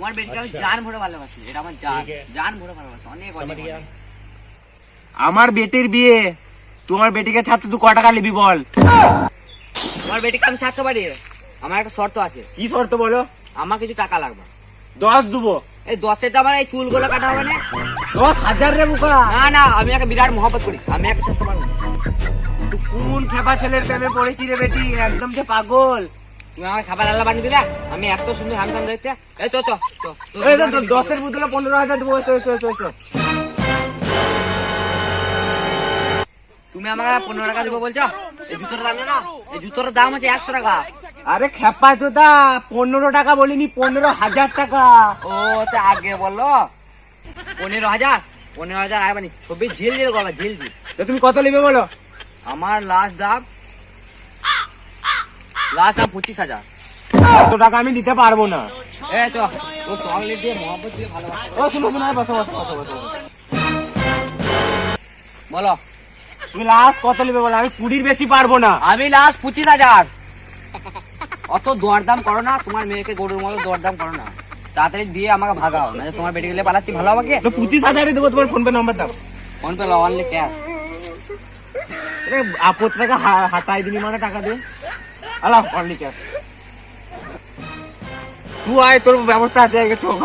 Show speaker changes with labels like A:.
A: তোমার বেটিকে আমি আচ্ছা। জান ভরে ভালোবাসি এটা আমার জান। জান ভরে ভালোবাসি অনেক অনেক
B: আমার বেটির বিয়ে। তোমার বেটিকে ছাড়তে তুই ক টাকা নিবি বল।
A: তোমার বেটিকে আমি ছাড়তে পারি? আমার একটা শর্ত আছে।
B: কি শর্ত বলো?
A: আমার কিছু টাকা লাগবে।
B: দশ দুবো।
A: এই দশে তো আমার এই চুলগুলো কাটা হবে না।
B: দশ হাজার রে বুকা।
A: না না আমি একটা বিরাট মহব্বত করি। আমি একটা ছাড়তে পারব
B: কোন খেপা ছেলের প্রেমে পড়েছি রে বেটি? একদম যে পাগল।
A: তুমি আমার খাবার আল্লাহ বানিয়ে দিলে? আমি এত সুন্দর হামসাম দেখতে এই তো তো তো, তো,
B: এই তো, তো, দশের বদলে পনেরো হাজার দেবো।
A: তুমি আমাকে পনেরো টাকা দেবো বলছো? এই জুতোর দাম জানো? এই জুতোর দাম হচ্ছে একশো টাকা।
B: আরে খেপা চোদা পনেরো টাকা বলিনি পনেরো হাজার টাকা।
A: ও তো আগে বলল পনেরো হাজার? পনেরো হাজার আগে মানে ছবি ঝিল ঝিল করবে ঝিল ঝিল।
B: তো তুমি কত নেবে বলো?
A: আমার লাস্ট দাম লাস্ট দাম পঁচিশ হাজার।
B: এত টাকা আমি দিতে পারব না।
A: এ তো তো চকলেট দিয়ে মহব্বত দিয়ে ভালোবাসা।
B: ও শুনো শুনো বসো বসো বসো বসো বসো।
A: বলো।
B: তুমি লাস্ট কত নেবে বলো? আমি কুড়ির বেশি পারব না।
A: আমি লাস্ট পঁচিশ হাজার। অত দরদাম করো না তোমার মেয়েকে গরুর মতো দরদাম করো না। তাড়াতাড়ি দিয়ে আমাকে ভাগাও না তোমার বেটি গেলে পালাচ্ছি। ভালো আমাকে?
B: তো পঁচিশ হাজারই দেবো তোমার ফোন পে নম্বর দাও।
A: ফোন পে অনলি ক্যাশ
B: আপদ টাকা হাতাই দিনি মানে টাকা দিয়ে আলা অনলি ক্যাশ তুই আয়, তোর ব্যবস্থা আছে চোখ